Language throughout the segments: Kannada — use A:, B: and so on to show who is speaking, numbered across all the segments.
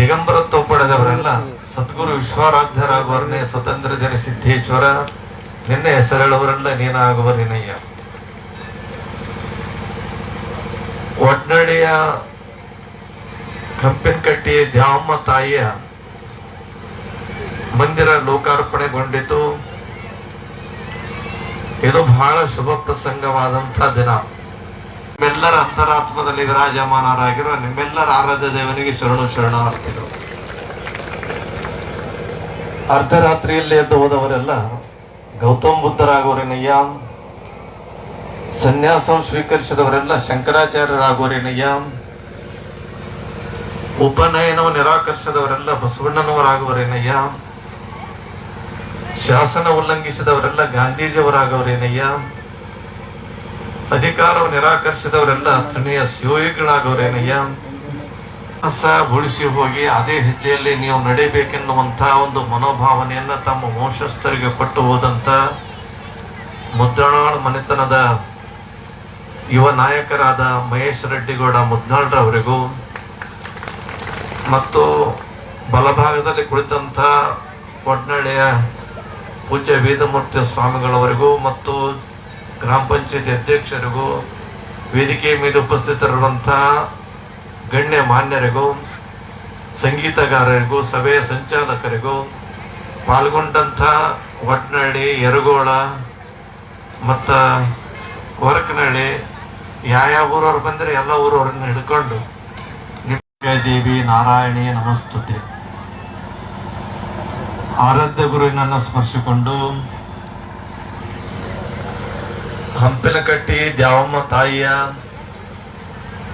A: ದಿಗಂಬರತ್ವ ಪಡೆದವರೆಲ್ಲ ಸದ್ಗುರು ವಿಶ್ವಾರಾಧ್ಯರಾಗುವವರನ್ನೇ ಸ್ವತಂತ್ರ ಜನ ಸಿದ್ದೇಶ್ವರ ನಿನ್ನ ನೀನಾಗುವ ನಿನಯ್ಯ. ಒಡ್ನಡಿಯ ಕಂಪಿನಕಟ್ಟಿ ದ್ಯಾಮ ತಾಯಿಯ ಮಂದಿರ ಲೋಕಾರ್ಪಣೆಗೊಂಡಿತು. ಇದು ಬಹಳ ಶುಭ ಪ್ರಸಂಗವಾದಂಥ ದಿನ. ನಿಮ್ಮೆಲ್ಲರ ಅಂತರಾತ್ಮದಲ್ಲಿ ವಿರಾಜಮಾನರಾಗಿರುವ ನಿಮ್ಮೆಲ್ಲರ ಆರಾಧ್ಯ ದೇವನಿಗೆ ಶರಣು ಶರಣಾರ್ಥಿಗಳು. ಅರ್ಧರಾತ್ರಿಯಲ್ಲಿ ಎದ್ದು ಹೋದವರೆಲ್ಲ ಗೌತಮ್ ಬುದ್ಧರಾಗುವರೇನಯ್ಯ ಸನ್ಯಾಸ ಸ್ವೀಕರಿಸಿದವರೆಲ್ಲ ಶಂಕರಾಚಾರ್ಯರಾಗುವರೇನಯ್ಯ ಉಪನಯನವು ನಿರಾಕರಿಸಿದವರೆಲ್ಲ ಬಸವಣ್ಣನವರಾಗುವರೇನಯ್ಯ ಶಾಸನ ಉಲ್ಲಂಘಿಸಿದವರೆಲ್ಲ ಗಾಂಧೀಜಿಯವರಾಗವರೇನಯ್ಯ ಅಧಿಕಾರವು ನಿರಾಕರಿಸಿದವರೆಲ್ಲ ತಣಿಯ ಶಿವಯುಗಳಾಗವರೇನಯ್ಯ ಹಸ ಉಳಿಸಿ ಹೋಗಿ ಅದೇ ಹೆಜ್ಜೆಯಲ್ಲಿ ನೀವು ನಡೀಬೇಕೆನ್ನುವಂತಹ ಒಂದು ಮನೋಭಾವನೆಯನ್ನ ತಮ್ಮ ವಂಶಸ್ಥರಿಗೆ ಕೊಟ್ಟು ಹೋದಂತ ಮುದ್ದಣಾಳ್ ಮನೆತನದ ಯುವ ನಾಯಕರಾದ ಮಹೇಶ್ ರೆಡ್ಡಿಗೌಡ ಮುದ್ನಾಳ್ರವರಿಗೂ ಮತ್ತು ಬಲಭಾಗದಲ್ಲಿ ಕುಳಿತಂತ ಕೊಡ್ನಳ್ಳಿಯ ಪೂಜ್ಯ ವೇದಮೂರ್ತಿ ಸ್ವಾಮಿಗಳವರಿಗೂ ಮತ್ತು ಗ್ರಾಮ ಪಂಚಾಯತಿ ಅಧ್ಯಕ್ಷರಿಗೂ ವೇದಿಕೆ ಮೇಲೆ ಉಪಸ್ಥಿತರಿರುವಂತಹ ಗಣ್ಯ ಮಾನ್ಯರಿಗೂ, ಸಂಗೀತಗಾರರಿಗೂ, ಸಭೆಯ ಸಂಚಾಲಕರಿಗೂ, ಪಾಲ್ಗೊಂಡಂಥ ಒಟ್ನಳ್ಳಿ ಯರಗೋಳ ಮತ್ತು ಹೊರಕನಹಳ್ಳಿ ಯಾವ ಊರವ್ರು ಬಂದರೆ ಎಲ್ಲ ಊರವ್ರನ್ನ ಹಿಡ್ಕೊಂಡು ದೇವಿ ನಾರಾಯಣಿ ನಮಸ್ತುತಿ. ಆರಾಧ್ಯ ಗುರುವಿನನ್ನ ಸ್ಮರಿಸಿಕೊಂಡು ಹಂಪಿನಕಟ್ಟಿ ದ್ಯಾವಮ್ಮ ತಾಯಿಯ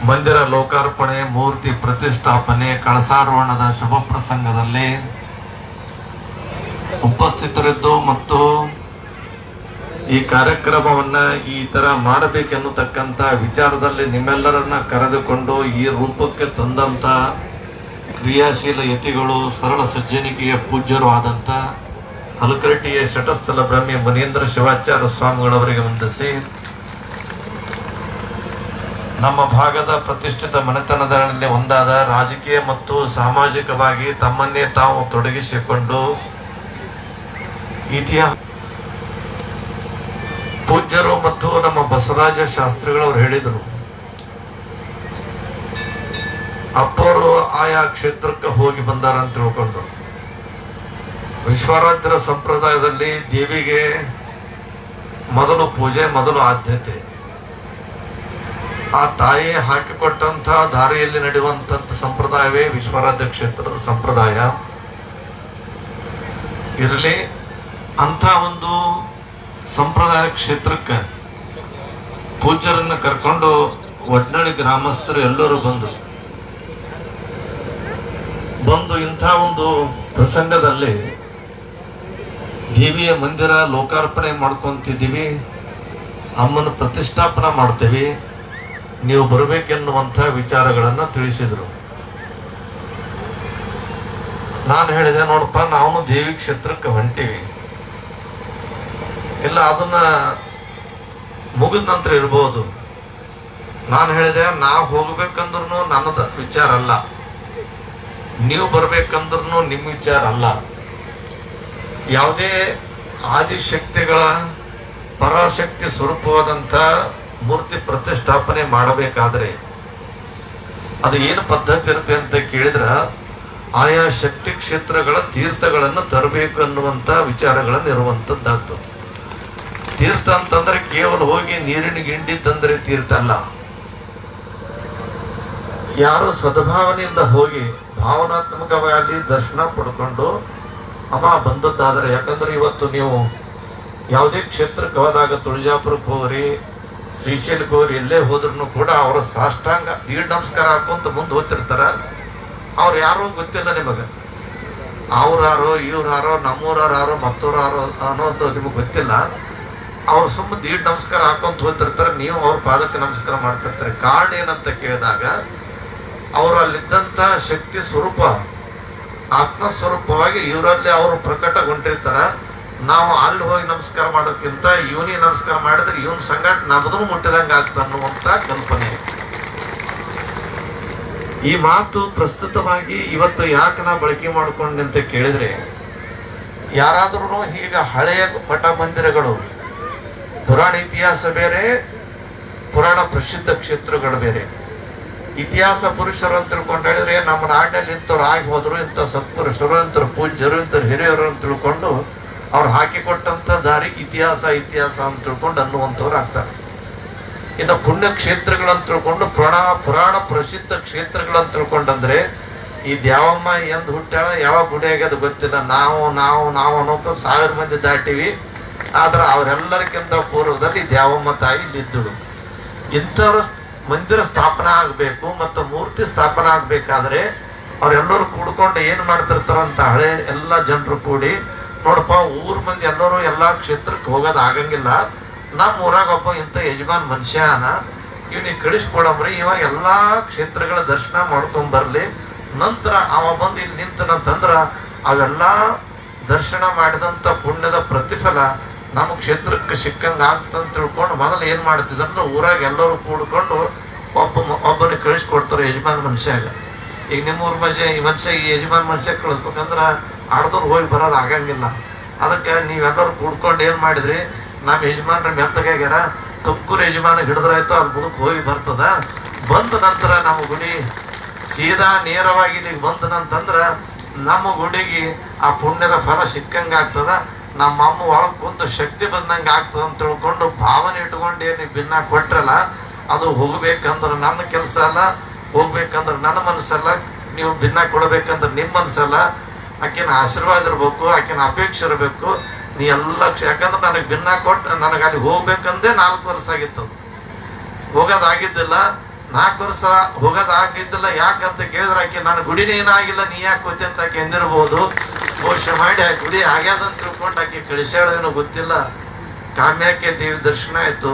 A: ಮಂದಿರ ಲೋಕಾರ್ಪಣೆ, ಮೂರ್ತಿ ಪ್ರತಿಷ್ಠಾಪನೆ, ಕಳಸಾರೋಹಣದ ಶುಭ ಪ್ರಸಂಗದಲ್ಲಿ ಉಪಸ್ಥಿತರಿದ್ದು ಮತ್ತು ಈ ಕಾರ್ಯಕ್ರಮವನ್ನ ಈ ತರ ಮಾಡಬೇಕೆನ್ನುತಕ್ಕಂತ ವಿಚಾರದಲ್ಲಿ ನಿಮ್ಮೆಲ್ಲರನ್ನ ಕರೆದುಕೊಂಡು ಈ ರೂಪಕ್ಕೆ ತಂದಂತ ಕ್ರಿಯಾಶೀಲ ಯತಿಗಳು, ಸರಳ ಸಜ್ಜನಿಕೆಯ ಪೂಜ್ಯರು ಆದಂತ ಹಲಕರಟ್ಟಿಯ ಶಟಸ್ಥಲ ಬ್ರಹ್ಮಿ ಮುನೀಂದ್ರ ಶಿವಾಚಾರ್ಯ ಸ್ವಾಮಿಗಳವರಿಗೆ ವಂದಿಸಿ, ನಮ್ಮ ಭಾಗದ ಪ್ರತಿಷ್ಠಿತ ಮನೆತನದಲ್ಲಿ ಒಂದಾದ ರಾಜಕೀಯ ಮತ್ತು ಸಾಮಾಜಿಕವಾಗಿ ತಮ್ಮನ್ನೇ ತಾವು ತೊಡಗಿಸಿಕೊಂಡು ಇತಿಹಾಸ ಪೂಜ್ಯರು ಮತ್ತು ನಮ್ಮ ಬಸವರಾಜ ಶಾಸ್ತ್ರಿಗಳವರು ಹೇಳಿದರು ಅಪ್ಪವರು ಆಯಾ ಕ್ಷೇತ್ರಕ್ಕೆ ಹೋಗಿ ಬಂದಾರ ಅಂತ ತಿಳ್ಕೊಂಡು ವಿಶ್ವರಾಜ್ಯರ ಸಂಪ್ರದಾಯದಲ್ಲಿ ದೇವಿಗೆ ಮೊದಲು ಪೂಜೆ, ಮೊದಲು ಆದ್ಯತೆ. ಆ ತಾಯಿ ಹಾಕಿಕೊಟ್ಟಂತಹ ದಾರಿಯಲ್ಲಿ ನಡೆಯುವಂತ ಸಂಪ್ರದಾಯವೇ ವಿಶ್ವಾರಾಧ್ಯ ಕ್ಷೇತ್ರದ ಸಂಪ್ರದಾಯ. ಇರಲಿ ಅಂತ ಒಂದು ಸಂಪ್ರದಾಯ ಕ್ಷೇತ್ರಕ್ಕೆ ಪೂಜ್ಯರನ್ನ ಕರ್ಕೊಂಡು ಒಡ್ನಳ್ಳಿ ಗ್ರಾಮಸ್ಥರು ಎಲ್ಲರೂ ಬಂದು ಬಂದು ಇಂಥ ಒಂದು ಪ್ರಸಂಗದಲ್ಲಿ ದೇವಿಯ ಮಂದಿರ ಲೋಕಾರ್ಪಣೆ ಮಾಡ್ಕೊಂತಿದ್ದೀವಿ, ಅಮ್ಮನ ಪ್ರತಿಷ್ಠಾಪನೆ ಮಾಡ್ತೇವೆ, ನೀವು ಬರಬೇಕೆನ್ನುವಂಥ ವಿಚಾರಗಳನ್ನು ತಿಳಿಸಿದರು. ನಾನು ಹೇಳಿದೆ, ನೋಡಪ್ಪ, ನಾವು ದೇವಿ ಕ್ಷೇತ್ರಕ್ಕೆ ಹೊಂಟೀವಿ. ಇಲ್ಲ, ಅದನ್ನ ಮುಗಿದ ನಂತರ ಇರ್ಬೋದು. ನಾನು ಹೇಳಿದೆ, ನಾವು ಹೋಗ್ಬೇಕಂದ್ರೂ ನನ್ನದ ವಿಚಾರ ಅಲ್ಲ. ನೀವು ಬರ್ಬೇಕಂದ್ರೂ ನಿಮ್ಮ ವಿಚಾರ ಅಲ್ಲ. ಯಾವುದೇ ಆದಿಶಕ್ತಿಗಳ ಪರಾಶಕ್ತಿ ಸ್ವರೂಪವಾದಂಥ ಮೂರ್ತಿ ಪ್ರತಿಷ್ಠಾಪನೆ ಮಾಡಬೇಕಾದ್ರೆ ಅದು ಏನು ಪದ್ಧತಿ ಇರುತ್ತೆ ಅಂತ ಕೇಳಿದ್ರ ಆಯಾ ಶಕ್ತಿ ಕ್ಷೇತ್ರಗಳ ತೀರ್ಥಗಳನ್ನು ತರಬೇಕು ಅನ್ನುವಂತ ವಿಚಾರಗಳನ್ನು ಇರುವಂತದ್ದಾಗ್ತದೆ ತೀರ್ಥ ಅಂತಂದ್ರೆ ಕೇವಲ ಹೋಗಿ ನೀರಿನ ಗಿಂಡಿ ತಂದ್ರೆ ತೀರ್ಥ ಅಲ್ಲ. ಯಾರು ಸದ್ಭಾವನೆಯಿಂದ ಹೋಗಿ ಭಾವನಾತ್ಮಕವಾಗಿ ದರ್ಶನ ಪಡ್ಕೊಂಡು ಅಮ್ಮ ಬಂದದ್ದಾದ್ರೆ ಯಾಕಂದ್ರೆ ಇವತ್ತು ನೀವು ಯಾವುದೇ ಕ್ಷೇತ್ರಕ್ಕೆ ಹೋದಾಗ ತುಳಜಾಪುರಕ್ಕೆ ಹೋಗ್ರಿ ಶ್ರೀಶೈಲಕ್ಕೆ ಹೋಗ್ರಿ, ಎಲ್ಲೇ ಹೋದ್ರು ಕೂಡ ಅವರ ಸಾಷ್ಟಾಂಗ, ದೀಡ್ ನಮಸ್ಕಾರ ಹಾಕೊಂತ ಮುಂದೆ ಹೋಗ್ತಿರ್ತಾರ. ಅವ್ರು ಯಾರೋ ಗೊತ್ತಿಲ್ಲ ನಿಮಗೆ. ಅವ್ರು ಯಾರೋ ನಮ್ಮೂರಾರೋ ಯಾರೋ ಅನ್ನೋದು ನಿಮಗೆ ಗೊತ್ತಿಲ್ಲ. ಅವ್ರು ಸುಮ್ಮನೆ ದೀಡ್ ನಮಸ್ಕಾರ ಹಾಕೊಂತ ಹೋಗ್ತಿರ್ತಾರೆ, ನೀವು ಅವ್ರ ಪಾದಕ್ಕೆ ನಮಸ್ಕಾರ ಮಾಡ್ತಿರ್ತಾರೆ. ಕಾರಣ ಏನಂತ ಕೇಳಿದಾಗ ಅವರು ಅಲ್ಲಿದ್ದಂತ ಶಕ್ತಿ ಸ್ವರೂಪ ಆತ್ಮ ಸ್ವರೂಪವಾಗಿ ಇವರಲ್ಲಿ ಅವರು ಪ್ರಕಟಗೊಂಡಿರ್ತಾರ. ನಾವು ಅಲ್ಲಿ ಹೋಗಿ ನಮಸ್ಕಾರ ಮಾಡೋಕ್ಕಿಂತ ಇವನಿಗೆ ನಮಸ್ಕಾರ ಮಾಡಿದ್ರೆ ಇವನ್ ಸಂಗಟ ನಮ್ದು ಮುಟ್ಟಿದಂಗೆ ಆಗ್ತದೆ ಅನ್ನುವಂತ ಕಲ್ಪನೆ. ಈ ಮಾತು ಪ್ರಸ್ತುತವಾಗಿ ಇವತ್ತು ಯಾಕೆ ನಾ ಬಳಕೆ ಮಾಡಿಕೊಂಡೆ ಅಂತ ಕೇಳಿದ್ರೆ ಯಾರಾದ್ರೂ ಈಗ ಹಳೆಯ ಮಠ ಮಂದಿರಗಳು ಪುರಾಣ ಇತಿಹಾಸ ಬೇರೆ, ಪುರಾಣ ಪ್ರಸಿದ್ಧ ಕ್ಷೇತ್ರಗಳು ಬೇರೆ. ಇತಿಹಾಸ ಪುರುಷರು ಅಂತ ತಿಳ್ಕೊಂಡು ಹೇಳಿದ್ರೆ ನಮ್ಮ ನಾಡಿನಲ್ಲಿ ಇಂಥವ್ರು ಆಗಿ ಹೋದ್ರು, ಇಂಥ ಸತ್ಪುರುಷರು, ಇಂಥವ್ರು ಪೂಜ್ಯರು, ಇಂಥವ್ರು ಹಿರಿಯರು ಅಂತ ತಿಳ್ಕೊಂಡು ಅವ್ರು ಹಾಕಿಕೊಟ್ಟಂತ ದಾರಿ ಇತಿಹಾಸ ಇತಿಹಾಸ ಅಂತ ತಿಳ್ಕೊಂಡು ಅನ್ನುವಂಥವ್ರು ಆಗ್ತಾರೆ. ಇನ್ನು ಪುಣ್ಯ ಕ್ಷೇತ್ರಗಳಂತ ತಿಳ್ಕೊಂಡು, ಪುರಾಣ ಪುರಾಣ ಪ್ರಸಿದ್ಧ ಕ್ಷೇತ್ರಗಳಂತ ತಿಳ್ಕೊಂಡಂದ್ರೆ, ಈ ದ್ಯಾವಮ್ಮ ಎಂದ್ ಹುಟ್ಟ್ಯಾಳ ಯಾವ ಗುಡಿ ಆಗ್ಯದ ಗೊತ್ತಿಲ್ಲ. ನಾವು ನಾವು ನಾವು ಅನ್ನೋಕೆ ಸಾವಿರ ಮಂದಿ ದಾಟಿವಿ. ಆದ್ರೆ ಅವರೆಲ್ಲರಿಗಿಂತ ಪೂರ್ವದಲ್ಲಿ ದ್ಯಾವಮ್ಮ ತಾಯಿ ಇಲ್ಲಿದ್ದಳು ಇಂಥವ್ರ ಮಂದಿರ ಸ್ಥಾಪನೆ ಆಗಬೇಕು ಮತ್ತು ಮೂರ್ತಿ ಸ್ಥಾಪನೆ ಆಗ್ಬೇಕಾದ್ರೆ ಅವ್ರೆಲ್ಲರೂ ಕೂಡ್ಕೊಂಡು ಏನ್ ಮಾಡ್ತಿರ್ತಾರಂತ ಹಳೆ ಎಲ್ಲ ಜನರು ಕೂಡಿ, ನೋಡಪ್ಪ, ಊರ್ ಮಂದಿ ಎಲ್ಲರೂ ಎಲ್ಲಾ ಕ್ಷೇತ್ರಕ್ಕೆ ಹೋಗೋದ್ ಆಗಂಗಿಲ್ಲ. ನಮ್ಮ ಊರಾಗ ಒಬ್ಬ ಇಂಥ ಯಜಮಾನ್ ಮನುಷ್ಯನ ಇವನಿಗೆ ಕಳಿಸ್ಕೊಡಮ್ರಿ, ಇವಾಗ ಎಲ್ಲಾ ಕ್ಷೇತ್ರಗಳ ದರ್ಶನ ಮಾಡ್ಕೊಂಡ್ ಬರ್ಲಿ. ನಂತರ ಅವ ಬಂದು ಇಲ್ಲಿ ನಿಂತನಂತಂದ್ರ ಅವೆಲ್ಲಾ ದರ್ಶನ ಮಾಡಿದಂತ ಪುಣ್ಯದ ಪ್ರತಿಫಲ ನಮ್ಮ ಕ್ಷೇತ್ರಕ್ಕೆ ಸಿಕ್ಕಂಗ ಆಗ್ತಂತ ತಿಳ್ಕೊಂಡು ಮೊದಲು ಏನ್ ಮಾಡ್ತಿದ್ರು ಊರಾಗ ಎಲ್ಲರೂ ಕೂಡ್ಕೊಂಡು ಒಬ್ಬ ಒಬ್ಬನಿಗೆ ಕಳಿಸ್ಕೊಡ್ತಾರೆ ಯಜಮಾನ್ ಮನುಷ್ಯಾಗ. ಈಗ ನಿಮ್ಮ ಊರ ಮನುಷ್ಯ, ಈ ಮನುಷ್ಯ, ಈ ಯಜಮಾನ್ ಮನುಷ್ಯ ಕಳಿಸ್ಬೇಕಂದ್ರ ಆಡ್ದವ್ರು ಹೋಗಿ ಬರೋದು ಆಗಂಗಿಲ್ಲ. ಅದಕ್ಕೆ ನೀವೆಲ್ಲರೂ ಕೂಡ್ಕೊಂಡು ಏನ್ ಮಾಡಿದ್ರಿ? ನಮ್ಮ ಯಜಮಾನ್ರ ಮೆತ್ತಗಾಗ್ಯಾರ ತುಕ್ಕೂರು ಯಜಮಾನ ಹಿಡಿದ್ರಾಯ್ತು ಅದ್ ಮುದುಕ್ ಹೋಗಿ ಬರ್ತದ. ಬಂದ ನಂತರ ನಮ್ಮ ಗುಡಿ ಸೀದಾ ನೇರವಾಗಿ ಇಲ್ಲಿಗೆ ಬಂದನಂತಂದ್ರ ನಮ್ಮ ಗುಡಿಗೆ ಆ ಪುಣ್ಯದ ಫಲ ಸಿಕ್ಕಂಗ ಆಗ್ತದ ನಮ್ಮ ಅಮ್ಮ ಒಳಗ್ ಕುಂತು ಶಕ್ತಿ ಬಂದಂಗೆ ಆಗ್ತದ ಅಂತ ತಿಳ್ಕೊಂಡು ಭಾವನೆ ಇಟ್ಕೊಂಡು ಏನು ಭಿನ್ನ ಕೊಟ್ರಲ್ಲ, ಅದು ಹೋಗ್ಬೇಕಂದ್ರೆ ನನ್ನ ಕೆಲಸ ಅಲ್ಲ, ಹೋಗ್ಬೇಕಂದ್ರೆ ನನ್ನ ಮನಸ್ಸಲ್ಲ, ನೀವು ಭಿನ್ನ ಕೊಡ್ಬೇಕಂದ್ರ ನಿಮ್ಮ ಮನಸ್ಸಲ್ಲ. ಆಕಿನ ಆಶೀರ್ವಾದ ಇರಬೇಕು, ಆಕಿನ ಅಪೇಕ್ಷೆ ಇರಬೇಕು. ನೀ ಎಲ್ಲ ಯಾಕಂದ್ರೆ ನನಗೆ ಭಿನ್ನ ಕೊಟ್ಟು ನನಗೆ ಅಲ್ಲಿ ಹೋಗ್ಬೇಕಂದೇ ನಾಲ್ಕು ವರ್ಷ ಆಗಿತ್ತು. ಹೋಗೋದಾಗಿದ್ದಿಲ್ಲ. ನಾಲ್ಕು ವರ್ಷ ಹೋಗೋದಾಗಿದ್ದಿಲ್ಲ ಯಾಕಂತ ಕೇಳಿದ್ರೆ ಆಕೆ ನಾನು ಗುಡಿನೇ ಏನಾಗಿಲ್ಲ, ನೀ ಯಾಕೆ ಹೋತಿ ಅಂತ ಆಕೆ ಎಂದಿರ್ಬೋದು. ಘೋಷ ಮಾಡಿ ಆ ಗುಡಿ ಆಗ್ಯಾದಂತ ತಿಳ್ಕೊಂಡು ಆಕೆ ಕಳಿಸ್ಯಾಳೇನೋ ಗೊತ್ತಿಲ್ಲ. ಕಾಮ್ಯಾಕೆ ದೇವಿ ದರ್ಶನ ಆಯ್ತು,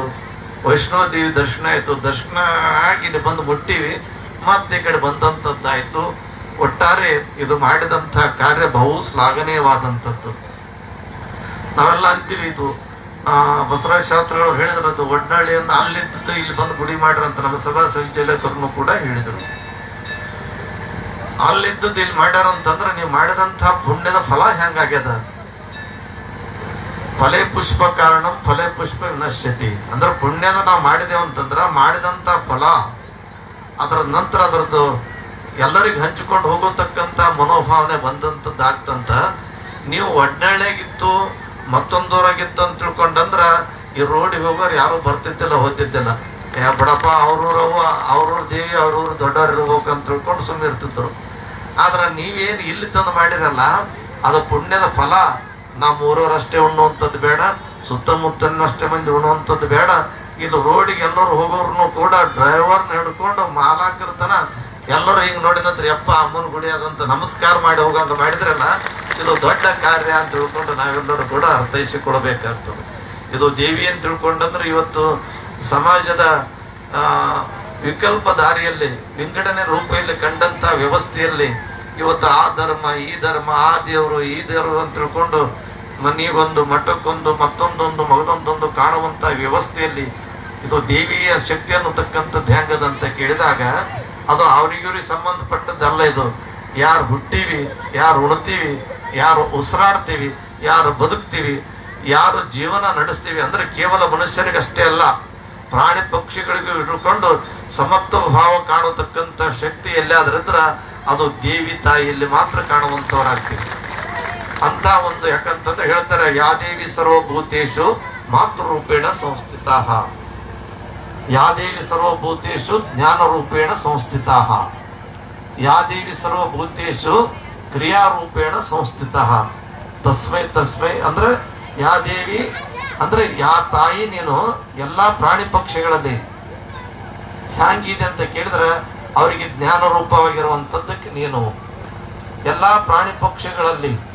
A: ವೈಷ್ಣೋ ದೇವಿ ದರ್ಶನ ಆಯ್ತು. ದರ್ಶನ ಆಗಿ ಇಲ್ಲಿ ಬಂದು ಮುಟ್ಟಿವಿ. ಮತ್ತೆ ಈ ಕಡೆ ಬಂದಂತದ್ದಾಯ್ತು. ಒಟ್ಟಾರೆ ಇದು ಮಾಡಿದಂತ ಕಾರ್ಯ ಬಹು ಶ್ಲಾಘನೀಯವಾದಂಥದ್ದು. ನಾವೆಲ್ಲ ಅಂತೀವಿ ಇದು ಆ ಬಸವರಾಜ ಶಾಸ್ತ್ರಿಗಳು ಹೇಳಿದ್ರದ್ದು ಒಡ್ನಾಳಿಯಿಂದ ಅಲ್ಲಿದ್ದು ಇಲ್ಲಿ ಬಂದು ಗುಡಿ ಮಾಡ್ರಿ ಅಂತ ನಮ್ಮ ಸಭಾ ಸಂಚಾಲಕರನ್ನು ಕೂಡ ಹೇಳಿದರು. ಅಲ್ಲಿದ್ದದ್ದು ಇಲ್ಲಿ ಮಾಡ್ಯಾರ ಅಂತಂದ್ರೆ ನೀವು ಮಾಡಿದಂತ ಪುಣ್ಯದ ಫಲ ಹೆಂಗಾಗ್ಯದ? ಫಲೆ ಪುಷ್ಪ ಕಾರಣ, ಫಲೆ ಪುಷ್ಪ ವಿನಶ್ಯತಿ. ಅಂದ್ರೆ ಪುಣ್ಯದ ನಾವು ಮಾಡಿದೆವು ಅಂತಂದ್ರ ಮಾಡಿದಂತ ಫಲ, ಅದರ ನಂತರ ಅದರದ್ದು ಎಲ್ಲರಿಗೂ ಹಂಚಿಕೊಂಡು ಹೋಗತಕ್ಕಂತ ಮನೋಭಾವನೆ ಬಂದಂತದ್ದಾಗ್ತಂತ ನೀವು ಒಡ್ನಾಳ್ಯಾಗಿತ್ತು ಮತ್ತೊಂದೂರಾಗಿತ್ತು ಅಂತ ತಿಳ್ಕೊಂಡಂದ್ರ ಈ ರೋಡಿಗೆ ಹೋಗೋರು ಯಾರು ಬರ್ತಿದ್ದಿಲ್ಲ, ಹೋಗ್ತಿದ್ದಿಲ್ಲ. ಏ ಬಡಪ್ಪ, ಅವ್ರೂರವ್ವ, ಅವ್ರೂರ್ ದೇವಿ, ಅವ್ರೂರ್ ದೊಡ್ಡವ್ರು ಇರ್ಬೇಕು ಅಂತ ತಿಳ್ಕೊಂಡು ಸುಮ್ಮನೆ ಇರ್ತಿದ್ರು. ಆದ್ರ ನೀವೇನ್ ಇಲ್ಲಿ ತಂದು ಮಾಡಿರಲ್ಲ, ಅದು ಪುಣ್ಯದ ಫಲ. ನಮ್ಮ ಊರವರಷ್ಟೇ ಉಣ್ಣುವಂಥದ್ದು ಬೇಡ, ಸುತ್ತಮುತ್ತಲಿನಷ್ಟೇ ಮಂದಿ ಉಣ್ಣುವಂಥದ್ದು ಬೇಡ. ಇಲ್ಲಿ ರೋಡಿಗೆ ಎಲ್ಲರೂ ಹೋಗೋರ್ನು ಕೂಡ ಡ್ರೈವರ್ನ ಹಿಡ್ಕೊಂಡು ಮಾಲಾಕಿರ್ತಾನ ಎಲ್ಲರೂ ಹಿಂಗ್ ನೋಡಿದಂತ್ರಿ, ಯಪ್ಪ, ಅಮ್ಮನ ಗುಡಿ ಅದಂತ ನಮಸ್ಕಾರ ಮಾಡಿ ಹೋಗಂತ ಮಾಡಿದ್ರಲ್ಲ ಇದು ದೊಡ್ಡ ಕಾರ್ಯ ಅಂತ ತಿಳ್ಕೊಂಡು ನಾವೆಲ್ಲರೂ ಕೂಡ ಅರ್ಥೈಸಿಕೊಳ್ಬೇಕಾಗ್ತದೆ. ಇದು ದೇವಿ ಅಂತ ತಿಳ್ಕೊಂಡಂದ್ರೆ ಇವತ್ತು ಸಮಾಜದ ವಿಕಲ್ಪ ದಾರಿಯಲ್ಲಿ, ವಿಂಗಡಣೆ ರೂಪದಲ್ಲಿ ಕಂಡಂತ ವ್ಯವಸ್ಥೆಯಲ್ಲಿ ಇವತ್ತು ಆ ಧರ್ಮ, ಈ ಧರ್ಮ, ಆ ದೇವರು, ಈ ದೇವರು ಅಂತ ತಿಳ್ಕೊಂಡು ಮನೆಗೊಂದು, ಮಠಕ್ಕೊಂದು, ಮತ್ತೊಂದೊಂದು, ಮಗದೊಂದೊಂದು ಕಾಣುವಂತ ವ್ಯವಸ್ಥೆಯಲ್ಲಿ ಇದು ದೇವಿಯ ಶಕ್ತಿ ಅನ್ನತಕ್ಕಂಥದ್ದು ಹೆಂಗದಂತ ಕೇಳಿದಾಗ ಅದು ಅವ್ರಿಗಿವ್ರಿಗೆ ಸಂಬಂಧಪಟ್ಟದ್ದಲ್ಲ ಇದು. ಯಾರು ಹುಟ್ಟೀವಿ, ಯಾರು ಉಣ್ತೀವಿ ಯಾರು ಉಸಿರಾಡ್ತೀವಿ, ಯಾರು ಬದುಕ್ತೀವಿ, ಯಾರು ಜೀವನ ನಡೆಸ್ತೀವಿ ಅಂದ್ರೆ ಕೇವಲ ಮನುಷ್ಯರಿಗಷ್ಟೇ ಅಲ್ಲ. ಪ್ರಾಣಿ ಪಕ್ಷಿಗಳಿಗೂ ಇಟ್ಕೊಂಡು ಸಮತ್ವ ಭಾವ ಕಾಣತಕ್ಕಂತ ಶಕ್ತಿ ಎಲ್ಲಾದ್ರಿದ್ರ ಅದು ದೇವಿ ತಾಯಿಯಲ್ಲಿ ಮಾತ್ರ ಕಾಣುವಂತವರಾಗ್ತೀವಿ ಅಂತ ಒಂದು ಯಾಕಂತಂದ್ರೆ ಹೇಳ್ತಾರೆ ಯಾದೇವಿ ಸರ್ವಭೂತೇಶು ಮಾತೃರೂಪೇಣ ಸಂಸ್ಥಿತ ಯಾದೇವಿ ಸರ್ವಭೂತೇಶು ಜ್ಞಾನ ರೂಪೇಣ ಸಂಸ್ಥಿತ ಯಾದೇವಿ ಸರ್ವಭೂತೇಶು ಕ್ರಿಯಾರೂಪೇಣ ಸಂಸ್ಥಿತ. ತಸ್ಮೈ ತಸ್ಮೈ, ಅಂದ್ರೆ ಯಾದೇವಿ ಅಂದ್ರೆ ಯಾ ತಾಯಿ ನೀನು ಎಲ್ಲಾ ಪ್ರಾಣಿ ಪಕ್ಷಿಗಳಲ್ಲಿ. ಹ್ಯಾಂಗಿದೆ ಅಂತ ಕೇಳಿದ್ರೆ ಅವರಿಗೆ ಜ್ಞಾನ ರೂಪವಾಗಿರುವಂತದ್ದಕ್ಕೆ ನೀನು. ಎಲ್ಲಾ ಪ್ರಾಣಿ ಪಕ್ಷಿಗಳಲ್ಲಿ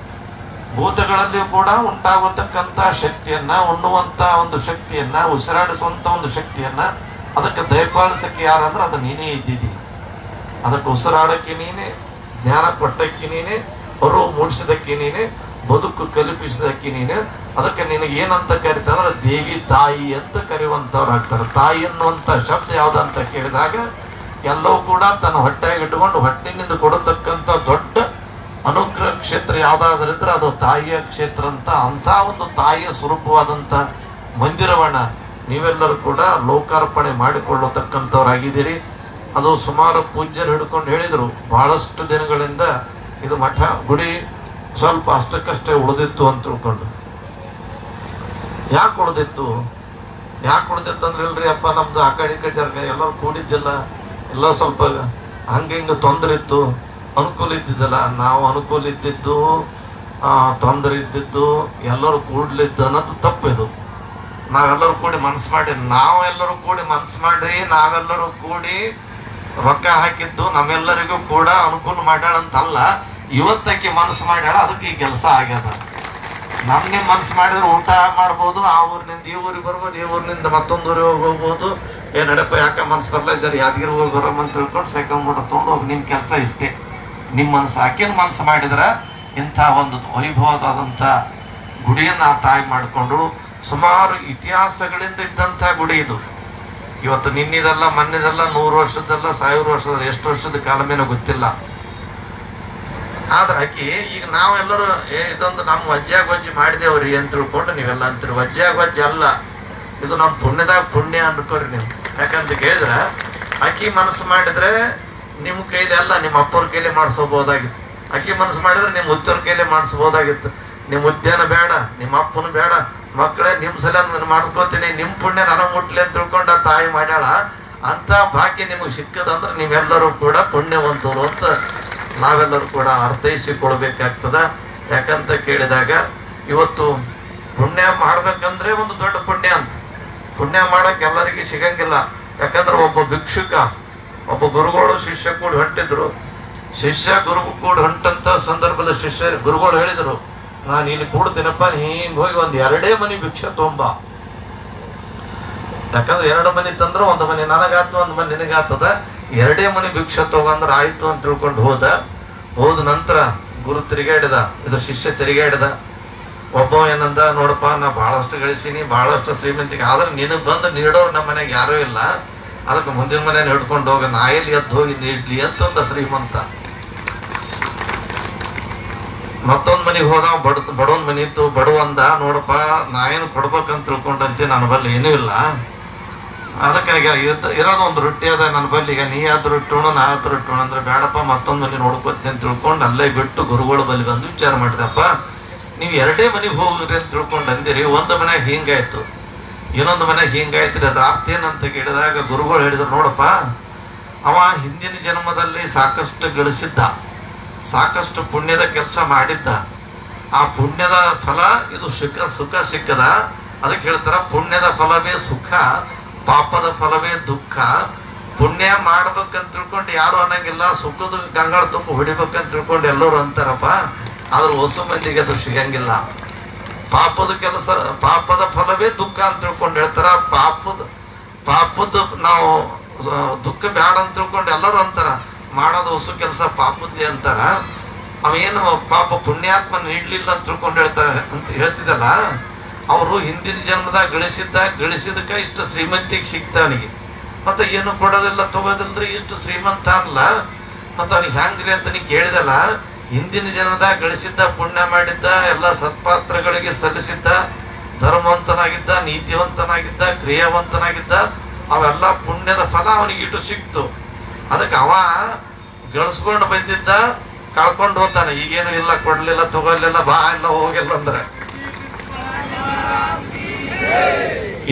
A: ಭೂತಗಳಲ್ಲಿ ಕೂಡ ಉಂಟಾಗತಕ್ಕಂತ ಶಕ್ತಿಯನ್ನ, ಉಣ್ಣುವಂತ ಒಂದು ಶಕ್ತಿಯನ್ನ, ಉಸಿರಾಡಿಸುವಂತ ಒಂದು ಶಕ್ತಿಯನ್ನ, ಅದಕ್ಕೆ ದಯಪಾಲಿಸಕ್ಕೆ ಯಾರಂದ್ರೆ ಅದು ನೀನೇ ಇದ್ದಿದಿ. ಅದಕ್ಕೆ ಉಸಿರಾಡಕ್ಕೆ ನೀನೆ, ಜ್ಞಾನ ಕೊಟ್ಟಕ್ಕೆ ನೀನೆ ಹೊರು ಮೂಡಿಸಿದಕ್ಕೆ ನೀನೆ, ಬದುಕು ಕಲ್ಪಿಸಿದಕ್ಕೆ ನೀನೆ, ಅದಕ್ಕೆ ನಿನಗೆ ಏನಂತ ಕರಿತಂದ್ರೆ ದೇವಿ ತಾಯಿ ಅಂತ ಕರೆಯುವಂತವ್ರು ಆಗ್ತಾರೆ. ತಾಯಿ ಅನ್ನುವಂತ ಶಬ್ದ ಯಾವ್ದಂತ ಕೇಳಿದಾಗ ಎಲ್ಲವೂ ಕೂಡ ತನ್ನ ಹೊಟ್ಟೆಗೆ ಇಟ್ಕೊಂಡು ಹೊಟ್ಟಿನಿಂದ ಕೊಡತಕ್ಕಂಥ ದೊಡ್ಡ ಅನುಗ್ರಹ ಕ್ಷೇತ್ರ ಯಾವ್ದಾದ್ರಿದ್ರೆ ಅದು ತಾಯಿಯ ಕ್ಷೇತ್ರ ಅಂತ ಅಂತ ಒಂದು ತಾಯಿಯ ಸ್ವರೂಪವಾದಂತ ಮಂದಿರವನ್ನ ನೀವೆಲ್ಲರೂ ಕೂಡ ಲೋಕಾರ್ಪಣೆ ಮಾಡಿಕೊಳ್ಳತಕ್ಕಂಥವ್ರಾಗಿದ್ದೀರಿ. ಅದು ಸುಮಾರು ಪೂಜ್ಯರು ಹಿಡ್ಕೊಂಡು ಹೇಳಿದ್ರು. ಬಹಳಷ್ಟು ದಿನಗಳಿಂದ ಇದು ಮಠ ಗುಡಿ ಸ್ವಲ್ಪ ಅಷ್ಟಕ್ಕಷ್ಟೇ ಉಳಿದಿತ್ತು ಅಂತ ತಿಳ್ಕೊಂಡು. ಯಾಕೆ ಉಳಿದಿತ್ತು? ಯಾಕೆ ಉಳಿದಿತ್ತು ಅಂದ್ರೆ ಇಲ್ರಿ ಅಪ್ಪ, ನಮ್ದು ಆ ಕಡೆ ಕಡೆ ಎಲ್ಲರೂ ಕೂಡಿದ್ದಿಲ್ಲ. ಎಲ್ಲ ಸ್ವಲ್ಪ ಹಂಗೆ ಹಿಂಗೆ ತೊಂದರೆ ಇತ್ತು. ಅನುಕೂಲ ಇದ್ದಿದ್ದಲ್ಲ, ನಾವು ಅನುಕೂಲ ಇದ್ದಿದ್ದು ತೊಂದರೆ ಇದ್ದಿದ್ದು, ಎಲ್ಲರೂ ಕೂಡ್ಲಿದ್ದು ಅನ್ನೋದು ತಪ್ಪಿದು ನಾವೆಲ್ಲರೂ ಕೂಡಿ ಮನಸ್ಸು ಮಾಡಿ, ನಾವೆಲ್ಲರೂ ಕೂಡಿ ಮನಸ್ಸು ಮಾಡಿ, ನಾವೆಲ್ಲರೂ ಕೂಡಿ ರೊಕ್ಕ ಹಾಕಿದ್ದು ನಮ್ಮೆಲ್ಲರಿಗೂ ಕೂಡ ಅನುಕೂಲ ಮಾಡ್ಯಾಳ ಅಂತಲ್ಲ ಇವತ್ತಕ್ಕೆ ಮನಸ್ಸು ಮಾಡ್ಯಾಳ, ಅದಕ್ಕೆ ಈ ಕೆಲಸ ಆಗ್ಯದ. ನಮ್ ಮನಸ್ಸು ಮನ್ಸು ಮಾಡಿದ್ರೆ ಊಟ ಮಾಡ್ಬೋದು, ಆ ಊರಿನಿಂದ ಈ ಊರಿಗೆ ಬರ್ಬೋದು, ಈ ಊರಿನಿಂದ ಮತ್ತೊಂದು ಊರಿಗೆ ಹೋಗ್ಬೋದು. ಏ ನಡಪ್ಪ, ಯಾಕೆ ಮನ್ಸು ಬರಲ್ಲ ಜರ ಯಾದಗಿರಿ ಹೋಗಿ ಬರಮ್ಮ ಅಂತ ತಿಳ್ಕೊಂಡು ಸೈಕಲ್ ಮೋಟರ್ ತಗೊಂಡು ಹೋಗಿ ನಿಮ್ ಕೆಲಸ ಇಷ್ಟೇ. ನಿಮ್ಮ ಮನ್ಸು ಆಕಿನ ಮನಸ್ಸು ಮಾಡಿದ್ರೆ ಇಂಥ ಒಂದು ವೈಭವದಾದಂಥ ಗುಡಿಯನ್ನು ಆ ತಾಯಿ ಮಾಡಿಕೊಂಡು ಸುಮಾರು ಇತಿಹಾಸಗಳಿಂದ ಇದ್ದಂಥ ಗುಡಿ ಇದು. ಇವತ್ತು ನಿನ್ನಿದಲ್ಲ, ಮೊನ್ನೆದಲ್ಲ, ನೂರು ವರ್ಷದಲ್ಲ ಸಾವಿರ ವರ್ಷದ, ಎಷ್ಟು ವರ್ಷದ ಕಾಲಮೇನೋ ಗೊತ್ತಿಲ್ಲ. ಆದ್ರೆ ಆಕಿ, ಈಗ ನಾವೆಲ್ಲರೂ ಇದೊಂದು ನಮ್ಮ ವಜ್ಜಾ ಗೊಜ್ಜಿ ಮಾಡಿದೇವ್ರಿ ಅಂತ ತಿಳ್ಕೊಂಡು ನೀವೆಲ್ಲ ಅಂತೀರಿ. ವಜ್ಜಾ ಗೊಜ್ಜಿ ಅಲ್ಲ. ಇದು ನಮ್ಮ ಪುಣ್ಯದಾಗ ಪುಣ್ಯ ಅನ್ಕೋರಿ ನೀವು. ಯಾಕಂತ ಕೇಳಿದ್ರ ಅಕ್ಕಿ ಮನಸ್ಸು ಮಾಡಿದ್ರೆ ನಿಮ್ ಕೈಲಿ ಅಲ್ಲ, ನಿಮ್ಮ ಅಪ್ಪರ ಕೈಲಿ ಮಾಡಿಸಬಹುದಾಗಿತ್ತು. ಅಕ್ಕಿ ಮನಸ್ಸು ಮಾಡಿದ್ರೆ ನಿಮ್ಮ ಉತ್ತರ ಕೈಲಿ ಮಾಡಿಸಬಹುದಾಗಿತ್ತು. ನಿಮ್ ಉದ್ಯಾನ ಬೇಡ, ನಿಮ್ಮ ಅಪ್ಪನ ಬೇಡ, ಮಕ್ಕಳೇ ನಿಮ್ ಸಲ ಮಾಡ್ಕೋತೀನಿ, ನಿಮ್ ಪುಣ್ಯ ನನ ಮುಟ್ಲಿ ಅಂತ ತಿಳ್ಕೊಂಡ ತಾಯಿ ಮಾಡ್ಯಾಳ, ಅಂತ ಭಾಗ್ಯ ನಿಮಗೆ ಸಿಕ್ಕದಂದ್ರೆ ನೀವೆಲ್ಲರೂ ಕೂಡ ಪುಣ್ಯವಂತರು ಅಂತ ನಾವೆಲ್ಲರೂ ಕೂಡ ಅರ್ಥೈಸಿಕೊಳ್ಬೇಕಾಗ್ತದ. ಯಾಕಂತ ಕೇಳಿದಾಗ, ಇವತ್ತು ಪುಣ್ಯ ಮಾಡ್ಬೇಕಂದ್ರೆ ಒಂದು ದೊಡ್ಡ ಪುಣ್ಯ ಅಂತ. ಪುಣ್ಯ ಮಾಡಕ್ ಎಲ್ಲರಿಗೆ ಸಿಗಂಗಿಲ್ಲ. ಯಾಕಂದ್ರೆ ಒಬ್ಬ ಭಿಕ್ಷುಕ, ಒಬ್ಬ ಗುರುಗಳು ಶಿಷ್ಯ ಕೂಡ ಹೊಂಟಿದ್ರು. ಶಿಷ್ಯ ಗುರು ಕೂಡ ಹೊಂಟಂತ ಸಂದರ್ಭದ ಶಿಷ್ಯ ಗುರುಗಳು ಹೇಳಿದ್ರು ನಾನು ಇಲ್ಲಿ ಕೂಡ್ತೀನಪ್ಪ ಹಿಂಗ್ ಹೋಗಿ ಒಂದ್ ಎರಡೇ ಮನಿ ಭಿಕ್ಷೆ ತೊಂಬ. ಯಾಕಂದ್ರೆ ಎರಡು ಮನಿ ತಂದ್ರೆ, ಒಂದು ಮನೆ ನನಗಾತು, ಒಂದ್ ಮನಿ ನಿನಗಾತದ. ಎರಡೇ ಮನಿ ಭಿಕ್ಷೆ ತಗೊಂಡ್ರ ಆಯ್ತು ಅಂತ ತಿಳ್ಕೊಂಡು ಹೋದ. ಹೋದ ನಂತರ ಗುರು ತಿರುಗಾಡಿದ, ಇದು ಶಿಷ್ಯ ತಿರುಗಾಡಿದ. ಒಬ್ಬ ಏನಂದ, ನೋಡಪ್ಪ, ನಾ ಬಹಳಷ್ಟು ಗಳಿಸೀನಿ ಬಹಳಷ್ಟು ಶ್ರೀಮಂತಿಗೆ ಆದ್ರೆ ನಿನಗ್ ಬಂದು ನೀಡೋರು ನಮ್ಮ ಮನೆಗೆ ಯಾರೂ ಇಲ್ಲ. ಅದಕ್ಕೆ ಮುಂದಿನ ಮನೇನ ಹಿಡ್ಕೊಂಡು ಹೋಗ, ನಾ ಎಲ್ಲಿ ಎದ್ದು ಹೋಗಿ ನೀಡ್ಲಿ ಅಂತಂದ ಶ್ರೀಮಂತ. ಮತ್ತೊಂದ್ ಮನೆಗೆ ಹೋದ ಬಡ, ಬಡವನ್ ಮನೆ ಇತ್ತು, ಬಡವಂದ, ನೋಡಪ್ಪ, ನಾ ಏನು ಕೊಡ್ಬೇಕಂತ ತಿಳ್ಕೊಂಡಂತೆ ನನ್ನ ಬಲ್ಲಿ ಏನೂ ಇಲ್ಲ. ಅದಕ್ಕಾಗಿ ಇರೋ ಇರೋದು ಒಂದು ರೊಟ್ಟಿ ಅದ ನನ್ನ ಬಲ್ಲಿ, ಈಗ ನೀ ಯಾವ್ದು ರೊಟ್ಟಿ ಉಣ್ಣು ನಾ ಯಾವ್ದು ರೊಟ್ಟೋಣ ಅಂದ್ರೆ ಬೇಡಪ್ಪ, ಮತ್ತೊಂದ್ ಮನೆ ನೋಡ್ಕೋತೀನಿ ಅಂತ ತಿಳ್ಕೊಂಡು ಅಲ್ಲೇ ಬಿಟ್ಟು ಗುರುಗಳ ಬಲ್ಲಿ ಬಂದು ವಿಚಾರ ಮಾಡಿದಪ್ಪ. ನೀವು ಎರಡೇ ಮನೆಗೆ ಹೋಗ್ರಿ ಅಂತ ತಿಳ್ಕೊಂಡು ಅಂದಿರಿ, ಒಂದು ಮನೆಗೆ ಹಿಂಗಾಯ್ತು. ಇನ್ನೊಂದು ಮನೆಗೆ ಹಿಂಗಾಯ್ತು ಅದ್ರ ಏನಂತ ಕೇಳಿದಾಗ ಗುರುಗಳು ಹೇಳಿದ್ರು, ನೋಡಪ್ಪ, ಅವ ಹಿಂದಿನ ಜನ್ಮದಲ್ಲಿ ಸಾಕಷ್ಟು ಗಳಿಸಿದ್ದ. ಸಾಕಷ್ಟು ಪುಣ್ಯದ ಕೆಲಸ ಮಾಡಿದ್ದ. ಆ ಪುಣ್ಯದ ಫಲ, ಇದು ಸುಖ ಸುಖ ಸಿಕ್ಕದ. ಅದಕ್ಕೆ ಹೇಳ್ತಾರ, ಪುಣ್ಯದ ಫಲವೇ ಸುಖ, ಪಾಪದ ಫಲವೇ ದುಃಖ. ಪುಣ್ಯ ಮಾಡ್ಬೇಕಂತ ತಿಳ್ಕೊಂಡು ಯಾರು ಅನ್ನಂಗಿಲ್ಲ, ಸುಖದ ಗಂಗಾಳ ತುಂಬ ಹೊಡಿಬೇಕಂತ ತಿಳ್ಕೊಂಡು ಎಲ್ಲರೂ ಅಂತಾರಪ್ಪ. ಆದ್ರೆ ಹೊಸ ಮಂದಿಗೆ ಅದು ಸಿಗಂಗಿಲ್ಲ. ಪಾಪದ ಕೆಲಸ, ಪಾಪದ ಫಲವೇ ದುಃಖ ಅಂತ ತಿಳ್ಕೊಂಡು ಹೇಳ್ತಾರ. ಪಾಪದ ಪಾಪದ ನಾವು, ದುಃಖ ಬೇಡ ಅಂತ ತಿಳ್ಕೊಂಡು ಎಲ್ಲರೂ ಅಂತಾರ. ಮಾಡೋದು ಹೊಸ ಕೆಲಸ ಪಾಪದ್ದೇ ಅಂತಾರ. ಅವೇನು ಪಾಪ ಪುಣ್ಯಾತ್ಮ ನೀಡ್ಲಿಲ್ಲ ಅಂತ ತಿಳ್ಕೊಂಡು ಹೇಳ್ತಾರೆ ಅಂತ ಹೇಳ್ತಿದ್ದಲ್ಲ, ಅವರು ಹಿಂದಿನ ಜನ್ಮದಾಗ ಗಳಿಸಿದ್ದ, ಗಳಿಸಿದಕ್ಕ ಇಷ್ಟು ಶ್ರೀಮಂತಿಗೆ ಸಿಗ್ತಾವನಿಗೆ ಮತ್ತೆ ಏನು ಕೊಡೋದಿಲ್ಲ ತಗೋದಿಲ್ರಿ ಇಷ್ಟು ಶ್ರೀಮಂತ ಅಲ್ಲ. ಮತ್ತ ಅವ್ನಿಗೆ ಹ್ಯಾಂಗ್ರಿ ಅಂತ ನೀ ಕೇಳಿದಲ್ಲ, ಹಿಂದಿನ ಜನ್ಮದಾಗ ಗಳಿಸಿದ್ದ, ಪುಣ್ಯ ಮಾಡಿದ್ದ, ಎಲ್ಲ ಸತ್ಪಾತ್ರಗಳಿಗೆ ಸಲ್ಲಿಸಿದ್ದ, ಧರ್ಮವಂತನಾಗಿದ್ದ, ನೀತಿವಂತನಾಗಿದ್ದ, ಕ್ರಿಯಾವಂತನಾಗಿದ್ದ, ಅವೆಲ್ಲ ಪುಣ್ಯದ ಫಲ ಅವನಿಗೆ ಇಟ್ಟು ಸಿಕ್ತು. ಅದಕ್ಕೆ ಅವ ಗಳಿಸ್ಕೊಂಡು ಬಂದಿದ್ದ ಕಳ್ಕೊಂಡು ಹೋಗ್ತಾನೆ. ಈಗೇನು ಇಲ್ಲ, ಕೊಡ್ಲಿಲ್ಲ, ತಗೊಳ್ಲಿಲ್ಲ, ಬಾ ಇಲ್ಲ ಹೋಗಿಲ್ಲ ಅಂದ್ರೆ.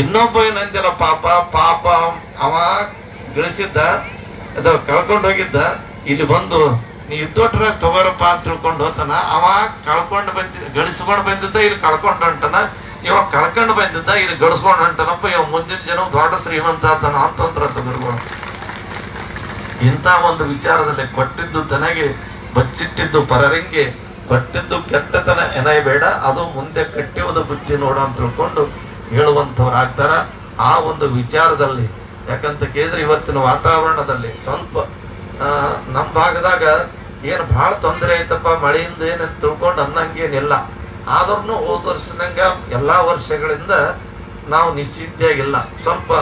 A: ಇನ್ನೊಬ್ಬ ಏನಂದಿಲ್ಲ, ಪಾಪ ಪಾಪ, ಅವ ಗಳಿಸಿದ್ದ, ಅದು ಕಳ್ಕೊಂಡು ಹೋಗಿದ್ದ. ಇಲ್ಲಿ ಬಂದು, ನೀ ಇದ್ದೊಟ್ರೆ ತಗೋರಪ್ಪ ಅಂತ ತಿಳ್ಕೊಂಡು ಹೋತಾನ ಅವ ಕಳ್ಕೊಂಡು ಬಂದಿದ್ದ ಗಳಿಸ್ಕೊಂಡು ಬಂದಿದ್ದ, ಇಲ್ಲಿ ಕಳ್ಕೊಂಡು ಹೊಂಟನ. ಇವ ಕಳ್ಕೊಂಡು ಬಂದಿದ್ದ, ಇಲ್ಲಿ ಗಳಿಸ್ಕೊಂಡು ಹೊಂಟನಪ್ಪ. ಇವ ಮುಂದಿನ ಜನ ದೊಡ್ಡ ಶ್ರೀಮಂತ ಆತನ ಅಂತಂದ್ರ ಗುರುಗಳು ಇಂಥ ಒಂದು ವಿಚಾರದಲ್ಲಿ ಕೊಟ್ಟಿದ್ದು ತನಗೆ, ಬಚ್ಚಿಟ್ಟಿದ್ದು ಪರರಿಂಗೆ, ಕೊಟ್ಟಿದ್ದು ಕೆಟ್ಟತನ ಎನೈ ಬೇಡ, ಅದು ಮುಂದೆ ಕಟ್ಟಿಯುವುದು ಬುದ್ಧಿ ನೋಡ ಅಂತ ತಿಳ್ಕೊಂಡು ಹೇಳುವಂತವ್ರಾಗ್ತಾರ ಆ ಒಂದು ವಿಚಾರದಲ್ಲಿ, ಯಾಕಂತ ಕೇಳಿದ್ರೆ ಇವತ್ತಿನ ವಾತಾವರಣದಲ್ಲಿ ಸ್ವಲ್ಪ ನಮ್ಮ ನಮ್ ಭಾಗದಾಗ ಏನ್ ಬಹಳ ತೊಂದರೆ ಐತಪ್ಪ, ಮಳೆಯಿಂದ ಏನಂತ ತಿಳ್ಕೊಂಡು ಅನ್ನಂಗೇನಿಲ್ಲ. ಆದ್ರೂ ಹೋದ ವರ್ಷದಂಗ ಎಲ್ಲಾ ವರ್ಷಗಳಿಂದ ನಾವು ನಿಶ್ಚಿಂತೆಯಾಗಿಲ್ಲ. ಸ್ವಲ್ಪ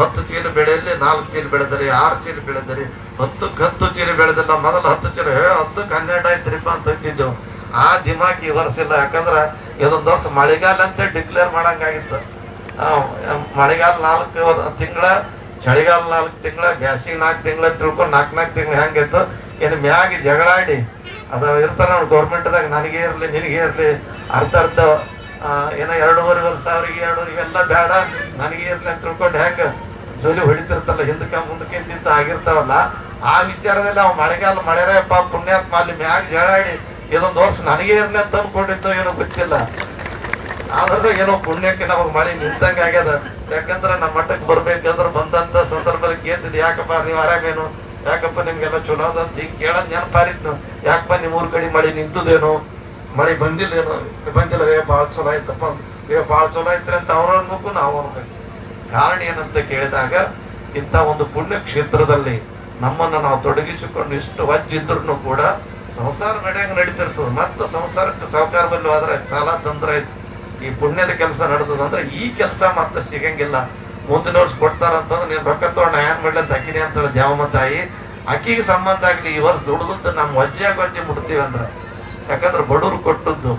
A: ಹತ್ತು ಚೀಲ ಬೆಳೆಯಲ್ಲಿ ನಾಲ್ಕು ಚೀಲ ಬೆಳೆದರೆ, ಆರು ಚೀಲ ಬೆಳೆದರೆ ಹತ್ತಕ್ಕೆ ಕತ್ತು ಚೀಲ ಬೆಳೆದಿಲ್ಲ, ಮೊದಲು ಹತ್ತು ಏ ಹತ್ತಕ್ಕೆ ಹನ್ನೆರಡು ಆಯ್ತ್ರಿಪ್ಪ ಅಂತ ಅಂತಿದ್ದೆವು. ಆ ದಿಮಾಕಿ ಈ ವರ್ಷ ಇಲ್ಲ, ಯಾಕಂದ್ರ ಇದೊಂದು ವರ್ಷ ಮಳೆಗಾಲ ಅಂತ ಡಿಕ್ಲೇರ್ ಮಾಡಂಗಾಗಿತ್ತು. ಮಳೆಗಾಲ ನಾಲ್ಕು ತಿಂಗಳ, ಚಳಿಗಾಲ ನಾಲ್ಕು ತಿಂಗಳ, ಬ್ಯಾಸಿಗೆ ನಾಲ್ಕು ತಿಂಗಳ, ತಿಳ್ಕೊಂಡು ನಾಲ್ಕು ನಾಲ್ಕು ತಿಂಗಳ ಹೆಂಗಿತ್ತು ಏನು ಮ್ಯಾಗಿ ಜಗಳಾಡಿ ಅದು ಇರ್ತಾರ ನೋಡಿ ಗೌರ್ಮೆಂಟ್ದಾಗ ನನಗೆ ಇರ್ಲಿ, ನಿನಗೆ ಇರ್ಲಿ, ಅರ್ಧ ಅರ್ಧ ಏನೋ ಎರಡೂವರೆ ವರ್ಷ ಅವ್ರಿಗೆ ಎರಡು ಇವೆಲ್ಲ ಬೇಡ, ನನಗೆ ಇರ್ಲಿ ಅಂತ ತಿಳ್ಕೊಂಡು ಹೆಂಗ ಜೋಲಿ ಹೊಡಿತಿರ್ತಲ್ಲ, ಹಿಂದಕ್ಕೆ ಮುಂದಕ್ಕೆ ನಿಂತ ಆಗಿರ್ತಾವಲ್ಲ, ಆ ವಿಚಾರದಲ್ಲಿ ಅವ್ ಮಳೆಗಾಲ ಮಳೆರಪ್ಪ ಪುಣ್ಯಾತ್ಮ ಅಲ್ಲಿ ಮ್ಯಾಗ ಜಳಾಡಿ ಇದೊಂದು ವರ್ಷ ನನಗೆ ಇರ್ಲಿ ಅಂತ ಅನ್ಕೊಂಡಿದ್ದು ಏನೋ ಗೊತ್ತಿಲ್ಲ. ಆದ್ರೂ ಏನೋ ಪುಣ್ಯಕ್ಕೆ ನಮಗ್ ಮಳೆ ನಿಂತಂಗ ಆಗ್ಯದ. ಯಾಕಂದ್ರ ನಮ್ಮ ಮಟ್ಟಕ್ಕೆ ಬರ್ಬೇಕಂದ್ರೆ ಬಂದಂತ ಸಂದರ್ಭದಲ್ಲಿ ಕೇಳ್ತಿದ್ ಯಾಕಪ್ಪ ನೀವ್ ಆರಾಮೇನು? ಯಾಕಪ್ಪ ನಿಮ್ಗೆಲ್ಲ ಚಲೋ ಅದ ಅಂತ ಹಿಂಗ್ ಕೇಳೋದ್ ನೆನಪಾರಿದ್ನು ಯಾಕಪ್ಪ ನಿಮ್ ಊರ್ ಕಡೆ ಮಳೆ ನಿಂತದೇನು? ಮಳೆ ಬಂದಿಲ್ಲೇನು? ಬಂದಿಲ್ಲ, ಏ ಬಾಳ ಚಲೋ ಆಯ್ತಪ್ಪ. ಏ ಬಾಳ ಚಲೋ ಐತ್ರಿ ಅಂತ ಅವ್ರ ಅನ್ಬೇಕು, ನಾವು ಅನ್ಬೇಕು. ಕಾರಣ ಏನಂತ ಕೇಳಿದಾಗ ಇಂಥ ಒಂದು ಪುಣ್ಯ ಕ್ಷೇತ್ರದಲ್ಲಿ ನಮ್ಮನ್ನ ನಾವು ತೊಡಗಿಸಿಕೊಂಡು ಇಷ್ಟು ವಜ್ಜಿದ್ರು ಕೂಡ ಸಂಸಾರ ನಡೆಯಂಗ ನಡೀತಿರ್ತದ. ಮತ್ತೆ ಸಂಸಾರಕ್ಕೆ ಸಹಕಾರ ಬಲ್ಲು ಆದ್ರೆ ಸಾಲ ತಂದ್ರೆ ಈ ಪುಣ್ಯದ ಕೆಲಸ ನಡೆದದ ಅಂದ್ರೆ ಈ ಕೆಲಸ ಮತ್ತೆ ಸಿಗಂಗಿಲ್ಲ. ಮುಂದಿನ ವರ್ಷ ಕೊಡ್ತಾರಂತಂದ್ರೆ ನೀನು ರೊಕ್ಕ ತೊಗೊಂಡು ಏನ್ ಮಾಡ್ಲಿ ಅಂತ ಅಕ್ಕಿನಿ ಅಂತ ಹೇಳಿ ತಾಯಿ, ಅಕ್ಕಿಗೆ ಸಂಬಂಧ ಆಗ್ಲಿ ಈ ವರ್ಷ ದುಡ್ದದ್ದು ನಮ್ಮ ವಜ್ಜೆಯಾಗ ವಜ್ಜೆ ಮುಟ್ತೀವಿ ಅಂದ್ರೆ. ಯಾಕಂದ್ರೆ ಬಡವರು ಕೊಟ್ಟದ್ದು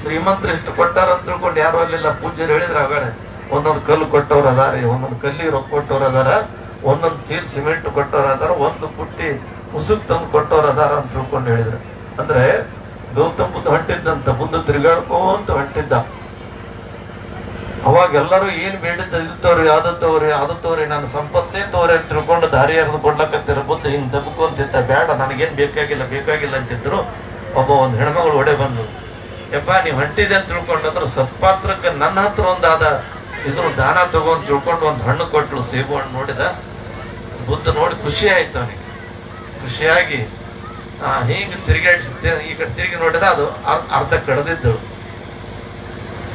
A: ಶ್ರೀಮಂತರು ಇಷ್ಟು ಕೊಟ್ಟಾರ ಅಂತ ತಿಳ್ಕೊಂಡು ಯಾರು ಅಲ್ಲಿಲ್ಲ. ಪೂಜ್ಯರು ಹೇಳಿದ್ರೆ ಅವಗಡೆ ಒಂದೊಂದು ಕಲ್ಲು ಕೊಟ್ಟವ್ರು ಅದಾರಿ, ಒಂದೊಂದು ಕಲ್ಲಿ ರೊಕ್ಕ ಕೊಟ್ಟವ್ರು ಅದಾರ, ಒಂದೊಂದು ಚೀಲ್ ಸಿಮೆಂಟ್ ಕೊಟ್ಟವ್ರು ಅದಾರ, ಒಂದು ಪುಟ್ಟಿ ಉಸುಕ್ ತಂದು ಕೊಟ್ಟವ್ರು ಅದಾರ ಅಂತ ತಿಳ್ಕೊಂಡು ಹೇಳಿದ್ರು. ಅಂದ್ರೆ ಗೌತಮ್ ಬುದ್ಧ ಹೊಂಟಿದ್ದಂತ ಬುದ್ಧ ತಿರುಗಾಡ್ಕೊಂತ ಹೊಂಟಿದ್ದ ಅವಾಗ ಎಲ್ಲರೂ ಏನ್ ಬೇಡಿದ್ದ ಇದ್ದವ್ರಿ ಆದತ್ತವ್ರಿ ತೋರಿ ನನ್ನ ಸಂಪತ್ತೇ ತೋರಿ ಅಂತ ತಿಳ್ಕೊಂಡು ದಾರಿ ಹರಿದು ಕೊಡ್ಲಕತ್ತಿರ ಬುದ್ಧ ಹಿಂಗ್ ದಬ್ಕೊಂತಿದ್ದ ಬೇಡ, ನನಗೇನ್ ಬೇಕಾಗಿಲ್ಲ ಬೇಕಾಗಿಲ್ಲ ಅಂತಿದ್ರು. ಒಬ್ಬ ಒಂದ್ ಹೆಣ್ಮಗಳು ಒಡೆ ಬಂದು ಯಪ್ಪ, ನೀವ್ ಹೊಂಟಿದೆ ಅಂತ ತಿಳ್ಕೊಂಡಂದ್ರ ಸತ್ಪಾತ್ರಕ್ಕೆ ನನ್ನ ಹತ್ರ ಒಂದಾದ ಇದ್ರ ದಾನ ತಗೊಂಡು ತಿಳ್ಕೊಂಡು ಒಂದು ಹಣ್ಣು ಕೊಟ್ಟಳು ಸೇಬು ಹಣ್ಣು ನೋಡಿದ. ಬುದ್ಧ ನೋಡಿ ಖುಷಿ ಆಯ್ತು ಅವನಿಗೆ. ಖುಷಿಯಾಗಿ ಹೀಗೆ ತಿರುಗಾಡಿಸಿ ಈ ಕಡೆ ತಿರುಗಿ ನೋಡಿದ ಅದು ಅರ್- ಅರ್ಧ ಕಡದಿದ್ದು.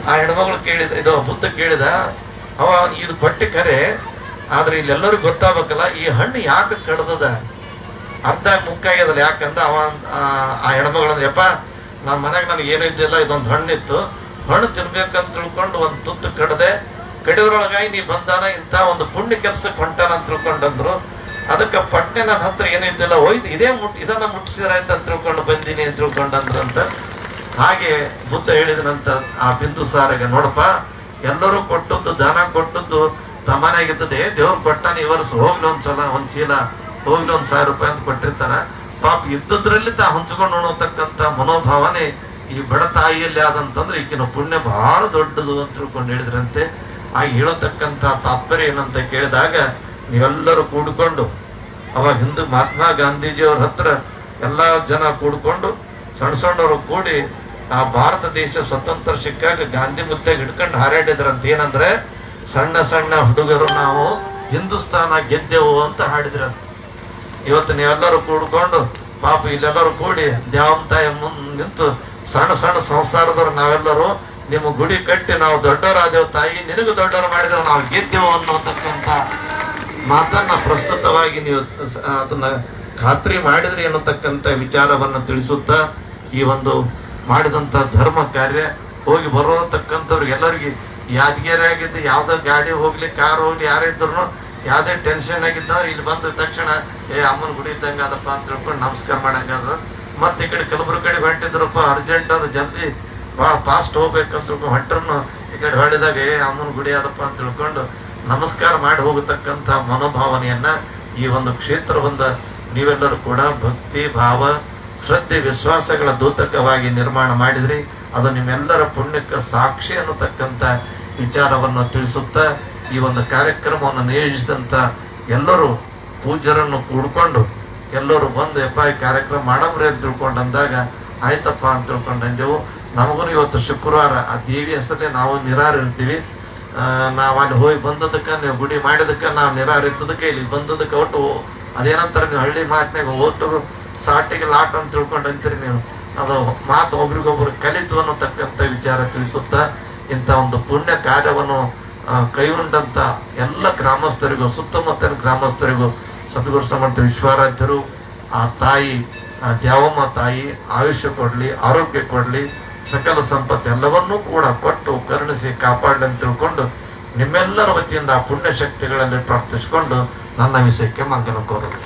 A: ಆ ಹೆಣ್ಮಗಳು ಕೇಳಿದ ಇದು ಬುದ್ಧ ಕೇಳಿದ ಅವ ಇದು ಬಟ್ಟೆ ಕರೆ ಆದ್ರೆ ಇಲ್ಲೆಲ್ಲರಿಗೂ ಗೊತ್ತಾಗಬೇಕಲ್ಲ ಈ ಹಣ್ಣು ಯಾಕೆ ಕಡ್ದದ? ಅರ್ಧ ಮುಕ್ಕಾಗ್ಯದಲ್ಲ ಯಾಕಂದ್ರೆ ಅವ ಆ, ಆ ಹೆಣ್ಮಗಳಂದ್ರೆ ಯಪ್ಪ ನಮ್ಮ ಮನೆಗೆ ನಮ್ಗೆ ಏನಿದ್ದಿಲ್ಲ ಇದೊಂದು ಹಣ್ಣಿತ್ತು. ಹಣ್ಣು ತಿನ್ಬೇಕಂತ ತಿಳ್ಕೊಂಡು ಒಂದು ತುತ್ತು ಕಡ್ದೆ ಕಡಿದ್ರೊಳಗಾಗಿ ನೀ ಬಂದಾನ ಇಂತ ಒಂದು ಪುಣ್ಯ ಕೆಲ್ಸಕ್ಕೆ ಹೊಂಟಾನ ಅಂತ ತಿಳ್ಕೊಂಡಂದ್ರು, ಅದಕ್ಕೆ ಪಟ್ನೆ ನನ್ನ ಹತ್ರ ಏನಿದ್ದಿಲ್ಲ ಹೋಯ್ತು, ಇದೇ ಮುಟ್, ಇದನ್ನ ಮುಟ್ಟಿಸಿದ್ರಾಯ್ತು ಅಂತ ತಿಳ್ಕೊಂಡು ಬಂದೀನಿ ಅಂತ ತಿಳ್ಕೊಂಡಂದ್ರಂತ ಹಾಗೆ ಬುದ್ಧ ಹೇಳಿದನಂತ ಆ ಬಿಂದು ಸಾರಿಗೆ, ನೋಡಪ್ಪ, ಎಲ್ಲರೂ ಕೊಟ್ಟದ್ದು, ದಾನ ಕೊಟ್ಟದ್ದು ತಮಾನಾಗಿದ್ದದೆ ದೇವ್ರು ಕೊಟ್ಟಾನ ಇವರ್ಸ್ ಹೋಗ್ಲಿ ಒಂದ್ ಸಲ, ಒಂದ್ ಚೀಲ, ಹೋಗ್ಲಿ ಒಂದ್ ಸಾವಿರ ರೂಪಾಯಿ ಅಂತ ಕೊಟ್ಟಿರ್ತಾರ. ಪಾಪ ಇದ್ದದ್ರಲ್ಲಿ ತಾ ಹಂಚ್ಕೊಂಡು ಉಣತಕ್ಕಂತ ಮನೋಭಾವನೆ ಈ ಬಡ ತಾಯಿಯಲ್ಲಿ ಆದಂತಂದ್ರೆ ಈಕಿನ ಪುಣ್ಯ ಬಹಳ ದೊಡ್ಡದು ಅಂತ ತಿಳ್ಕೊಂಡು ಹೇಳಿದ್ರಂತೆ. ಆ ಹೇಳತಕ್ಕಂತ ತಾತ್ಪರ್ಯ ಏನಂತ ಕೇಳಿದಾಗ ನೀವೆಲ್ಲರೂ ಕೂಡಿಕೊಂಡು ಅವಾಗ ಹಿಂದೂ ಮಹಾತ್ಮ ಗಾಂಧೀಜಿಯವ್ರ ಹತ್ರ ಎಲ್ಲಾ ಜನ ಕೂಡಿಕೊಂಡು ಸಣ್ಣ ಸಣ್ಣವರು ಕೂಡಿ ಆ ಭಾರತ ದೇಶ ಸ್ವತಂತ್ರ ಸಿಕ್ಕಾಗ ಗಾಂಧಿ ಮುದ್ದೆಗೆ ಹಿಡ್ಕೊಂಡು ಹಾರಾಡಿದ್ರಂತ ಏನಂದ್ರೆ ಸಣ್ಣ ಸಣ್ಣ ಹುಡುಗರು ನಾವು ಹಿಂದೂಸ್ತಾನ ಗೆದ್ದೆವು ಅಂತ ಹಾಡಿದ್ರಂತ. ಇವತ್ತು ನೀವೆಲ್ಲರೂ ಕೂಡ್ಕೊಂಡು ಪಾಪ ಇಲ್ಲೆಲ್ಲರೂ ಕೂಡಿ ದೇವಂತಾಯ ಮುಂದ್ ನಿಂತು ಸಣ್ಣ ಸಣ್ಣ ಸಂಸಾರದವ್ರು ನಾವೆಲ್ಲರೂ ನಿಮ್ಮ ಗುಡಿ ಕಟ್ಟಿ ನಾವು ದೊಡ್ಡವರಾದೇವು ತಾಯಿ, ನಿನಗೂ ದೊಡ್ಡವರು ಮಾಡಿದ್ರೆ ನಾವು ಗೆದ್ದೆವು ಅನ್ನೋತಕ್ಕಂಥ ಮಾತನ್ನ ಪ್ರಸ್ತುತವಾಗಿ ನೀವು ಅದನ್ನ ಖಾತ್ರಿ ಮಾಡಿದ್ರಿ ಅನ್ನತಕ್ಕಂತ ವಿಚಾರವನ್ನು ತಿಳಿಸುತ್ತಾ ಈ ಒಂದು ಮಾಡಿದಂತ ಧರ್ಮ ಕಾರ್ಯ ಹೋಗಿ ಬರೋತಕ್ಕಂಥವ್ರಿಗೆ ಎಲ್ಲರಿಗೆ ಯಾದಗಿರಿ ಆಗಿದ್ದು ಯಾವ್ದೋ ಗಾಡಿ ಹೋಗ್ಲಿ, ಕಾರ್ ಹೋಗ್ಲಿ, ಯಾರೇ ಇದ್ರು ಯಾವ್ದೇ ಟೆನ್ಷನ್ ಆಗಿದ್ದ ಇಲ್ಲಿ ಬಂದ ತಕ್ಷಣ, ಏ, ಅಮ್ಮನ ಗುಡಿ ಇದ್ದಂಗ ಅದಪ್ಪ ಅಂತ ತಿಳ್ಕೊಂಡು ನಮಸ್ಕಾರ ಮಾಡಂಗ ಅದ ಮತ್ತೆ ಈ ಕಡೆ ಕೆಲವರು ಕಡೆ ಹೊಂಟಿದ್ರಪ್ಪ ಅರ್ಜೆಂಟ್ ಅದು ಜಲ್ದಿ ಬಹಳ ಫಾಸ್ಟ್ ಹೋಗ್ಬೇಕಂತ ತಿಳ್ಕೊಂಡು ಹೊಂಟ್ರನ್ನು ಈ ಕಡೆ ಹೊಳಿದಾಗ ಏ ಅಮ್ಮನ ಗುಡಿ ಅದಪ್ಪ ಅಂತ ತಿಳ್ಕೊಂಡು ನಮಸ್ಕಾರ ಮಾಡಿ ಹೋಗತಕ್ಕಂತ ಮನೋಭಾವನೆಯನ್ನ ಈ ಒಂದು ಕ್ಷೇತ್ರವೊಂದ ನೀವೆಲ್ಲರೂ ಕೂಡ ಭಕ್ತಿ, ಭಾವ, ಶ್ರದ್ಧೆ, ವಿಶ್ವಾಸಗಳ ದೂತಕವಾಗಿ ನಿರ್ಮಾಣ ಮಾಡಿದ್ರಿ. ಅದು ನಿಮ್ಮೆಲ್ಲರ ಪುಣ್ಯಕ್ಕೆ ಸಾಕ್ಷಿ ಅನ್ನತಕ್ಕಂತ ವಿಚಾರವನ್ನು ತಿಳಿಸುತ್ತಾ ಈ ಒಂದು ಕಾರ್ಯಕ್ರಮವನ್ನು ನಿಯೋಜಿಸಿದಂಥ ಎಲ್ಲರೂ ಪೂಜ್ಯರನ್ನು ಕೂಡ್ಕೊಂಡು ಎಲ್ಲರೂ ಬಂದು ಎಪ್ಪ ಕಾರ್ಯಕ್ರಮ ಮಾಡಮ್ರಿ ಅಂತ ತಿಳ್ಕೊಂಡು ಅಂದಾಗ, ಆಯ್ತಪ್ಪ ಅಂತ ತಿಳ್ಕೊಂಡು ಅಂದೆವು. ನಮಗೂ ಇವತ್ತು ಶುಕ್ರವಾರ ಆ ದೇವಿ ಹೆಸರೇ ನಾವು ನಿರಾರ ಇರ್ತೀವಿ. ನಾವು ಅಲ್ಲಿ ಹೋಗಿ ಬಂದದಕ್ಕ, ನೀವು ಗುಡಿ ಮಾಡಿದಕ್ಕೆ ನಾವು ನಿರಾರ ಇದ್ದದಕ್ಕೆ ಇಲ್ಲಿ ಬಂದದಕ್ಕೆ ಒಟ್ಟು ಅದೇನಂತಾರೆ ನೀವು ಹಳ್ಳಿ ಮಾತಿನಾಗ ಒಟ್ಟು ಸಾಟಿಗೆ ಲಾಟ್ ಅಂತ ತಿಳ್ಕೊಂಡು ಅಂತೀರಿ ನೀವು. ಅದು ಮಾತು ಒಬ್ರಿಗೊಬ್ರು ಕಲಿತು ಅನ್ನತಕ್ಕಂಥ ವಿಚಾರ ತಿಳಿಸುತ್ತಾ ಇಂಥ ಒಂದು ಪುಣ್ಯ ಕಾರ್ಯವನ್ನು ಕೈಗೊಂಡಂತ ಎಲ್ಲ ಗ್ರಾಮಸ್ಥರಿಗೂ, ಸುತ್ತಮುತ್ತಲಿನ ಗ್ರಾಮಸ್ಥರಿಗೂ ಸದ್ಗುರು ಸಮರ್ಥ ವಿಶ್ವಾರಾಧ್ಯರು, ಆ ತಾಯಿ ದ್ಯಾವಮ್ಮ ತಾಯಿ, ಆಯುಷ್ಯ ಕೊಡಲಿ, ಆರೋಗ್ಯ ಕೊಡ್ಲಿ ಸಕಲ ಸಂಪತ್ತು ಎಲ್ಲವನ್ನೂ ಕೂಡ ಕೊಟ್ಟು ಕರುಣಿಸಿ ಕಾಪಾಡಲಿ ಅಂತ ತಿಳ್ಕೊಂಡು ನಿಮ್ಮೆಲ್ಲರ ವತಿಯಿಂದ ಆ ಪುಣ್ಯ ಶಕ್ತಿಗಳಲ್ಲಿ ಪ್ರಾರ್ಥಿಸಿಕೊಂಡು ನನ್ನ ವಿಷಯಕ್ಕೆ ಮಂಗನ ಕೋರುದು